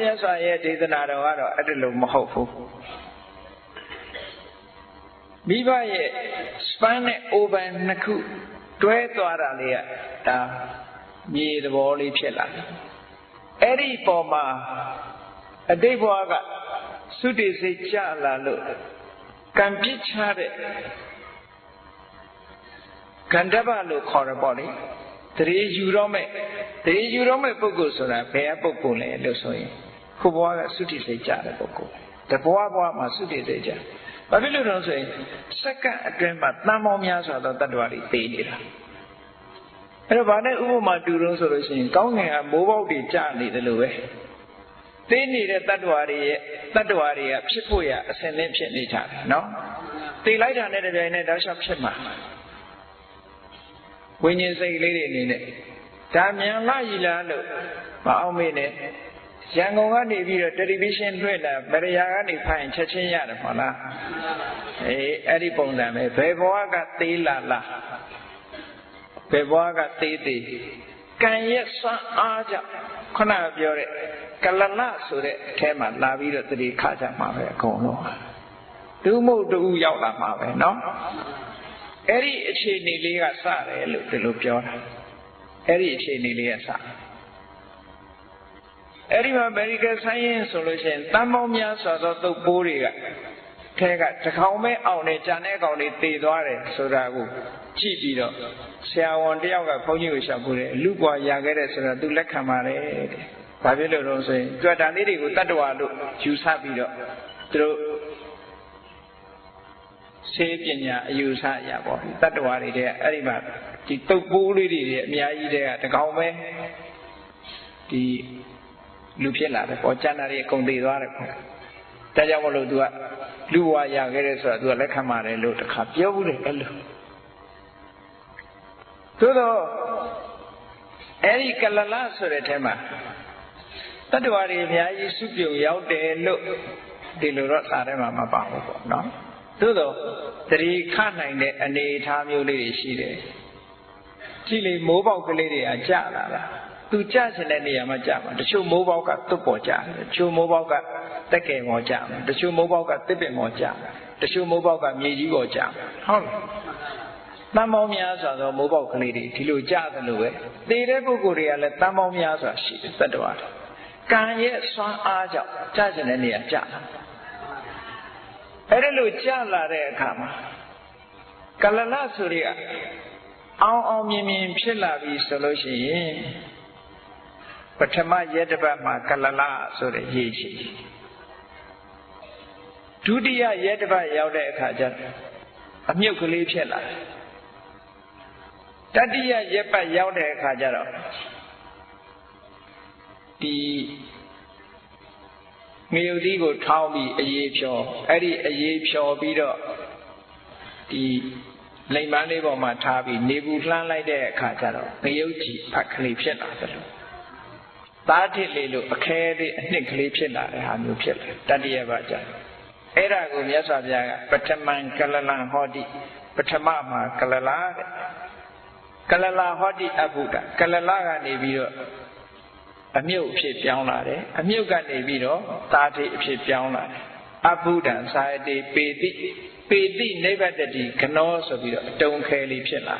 မြတ်စွာရဲ့ဒေသနာတော်ကတော့အဲ့ဒါလို့မဟုတ်ဘူးမိဘရဲ့ span နဲ့ open နှစ်ခုတွဲသွားတာလေးကဒါမြေသဘောလေးဖြစ်လာတယ်အဲ့ဒီပေါ်မှာအတိတ်ဘဝကသုတိစိတ်ကြလာလို့ကံပြစ်ချတဲ့ကန္တပလို့ခေါ်ရပေါ့လေတရေယူတော့မဲ့ တရေယူတော့မဲ့ပုဂ္ဂိုလ်ဆိုတာဘယ်အပုဂ္ဂိုလ်လဲလို့ဆိုရင်ခုဘဝကသုတိစိတ်ကြတဲ့ပုဂ္ဂိုလ်တဘဝဘဝမှာသုတိစိတ်ကြဘာဖြစ်လို့လဲဆိုရင်စက္ကန့်အတွင်းမှာတန်ပေါင်းများစွာသောတ attva တွေသိနေတာအဲ့တော့ဗာနဲ့ဥပမာတူလို့ဆိုလို့ရှိရင်ကောင်းငင်ကမိုးပေါက်တွေကျနေတယ်လို့ပဲသိနေတဲ့တ attva တွေရဲ့တ attva တွေကဖြစ်ဖို့ရအစဉ်သင်းဖြစ်နေကြတယ်နော်သိလိုက်တာနဲ့တပြိုင်နက်တောက်လျှောက်ဖြစ်မှာဝိညာဉ်စိတ်လေးတွေအနေနဲ့ ဒါမြန်လာရည်လားလို့မအောင်မေးနဲ့ရန်ကုန်ကနေပြီးတော့တယ်လီဗီရှင်းလွှင့်တာဗရယာကနေဖိုင်ချက်ချင်းရတယ်မဟုတ်လားအေးအဲ့ဒီပုံစံပဲဘယ်ဘဝကသေးလာလားဘယ်ဘဝကသေးသေးကံရဲ့စွမ်းအားကြောင့်ခုနကပြောတဲ့ကလလဆိုတဲ့အထဲမှာလာပြီးတော့တတိခါကြမှာပဲအကုန်လုံးသူမို့တူရောက်လာမှာပဲเนาะအဲ့ဒီအခြေအနေလေးကစတယ်လို့ဒီလိုပြောတာ အဲ့ဒီအခြေအနေလေးကစအဲ့ဒီမှာ medical science ဆိုလို့ရှိရင်တန်ပေါင်းများစွာသောသုတ်ပိုးတွေကထဲကတကောင်မဲအောင်နေကြံတဲ့ကောင်တွေတည်သွားတယ်ဆိုတာကိုကြည့်ပြီးတော့ဆရာဝန်တယောက်ကဘုန်းကြီးကိုရှောက်ပို့တယ်လူပွားရခဲ့တဲ့ဆိုတာသူလက်ခံပါတယ်တဲ့။ဘာဖြစ်လို့လဲဆိုရင်ကြွတာလေးတွေကိုတတ္တဝါလို့ယူဆပြီးတော့သူတို့ ဆေးပညာအယူဆရပေါ့တတ္တဝါတွေတဲ့အဲ့ဒီမှာဒီတုပ်ပိုးလေးတွေအများကြီးတဲ့ကတကောင်ပဲဒီလူဖြစ်လာတယ်ပေါ့ကျန်တာတွေအကုန်သိသွားတယ်ပေါ့ဒါကြောင့်မလို့ तू ကလူဝါရခဲ့တယ်ဆိုတာ तू ကလက်ခံပါတယ်လို့တခါပြောဘူးတယ်အဲ့လိုသို့တော့အဲ့ဒီကလလဆိုတဲ့ထဲမှာတတ္တဝါတွေအများကြီးစုပြုံရောက်တယ်လို့ဒီလိုတော့စာထဲမှာမပါဘူးပေါ့နော် သို့တော့တတိခနိုင်တဲ့အနေအထားမျိုးလေးတွေရှိတယ်ကြည့်လေမိုးပေါက်ကလေးတွေကကြာလာတာသူကြချင်တဲ့နေရာမှာကြာမှာတချို့မိုးပေါက်ကသွတ်ပေါ်ကြာတယ်တချို့မိုးပေါက်ကတက်ကယ်ပေါ်ကြာမှာတချို့မိုးပေါက်ကတစ်ပင်ပေါ်ကြာမှာတချို့မိုးပေါက်ကမြေကြီးပေါ်ကြာမှာဟုတ်လားတန်ပေါင်းများစွာသောမိုးပေါက်ကလေးတွေဒီလိုကြာသလိုပဲသေတဲ့ပုဂ္ဂိုလ်တွေကလည်းတန်ပေါင်းများစွာရှိတယ်တတ္တဝါတွေကံရဲ့စွမ်းအားကြောင့်ကြာချင်တဲ့နေရာကြာတာ အဲ့ဒါလို့ကြာလာတဲ့အခါမှာကလလဆိုတွေကအောင်အောင်မြင်မြင်ဖြစ်လာပြီဆိုလို့ရှိရင်ပထမရက်တစ်ပတ်မှာကလလဆိုတဲ့ရေးချီဒုတိယရက်တစ်ပတ်ရောက်တဲ့အခါကျတော့အမြုပ်ကလေးဖြစ်လာတယ်တတိယရက်ပတ်ရောက်တဲ့အခါကျတော့ဒီ ငရုတ်ဒီကိုထောင်းပြီးအေးဖြောအဲ့ဒီအေးဖြောပြီးတော့ဒီလိမ်ပန်းလေးပေါ်မှာထားပြီးနေဘူးလှမ်းလိုက်တဲ့အခါကျတော့ငရုတ်ကြီးဖတ်ကလေးဖြစ်လာတယ်လို့သားထစ်လေးလို့အခဲလေးအနှစ်ကလေးဖြစ်လာတဲ့ဟာမျိုးဖြစ်လာတတိယပါကျအဲ့ဒါကိုမြတ်စွာဘုရားကပထမံကလလံဟောတိပထမမှာကလလာတဲ့ကလလာဟောတိအဘုဒ္ဓကလလာကနေပြီးတော့ အမြုပ်အဖြစ်ပြောင်းလာတယ်အမြုပ်ကနေပြီးတော့သာတိအဖြစ်ပြောင်းလာတယ်အဘုဒ္ဓံသာယတိပေတိပေတိနိဗ္ဗတတိကနောဆိုပြီးတော့အတုံးခဲလေးဖြစ်လာ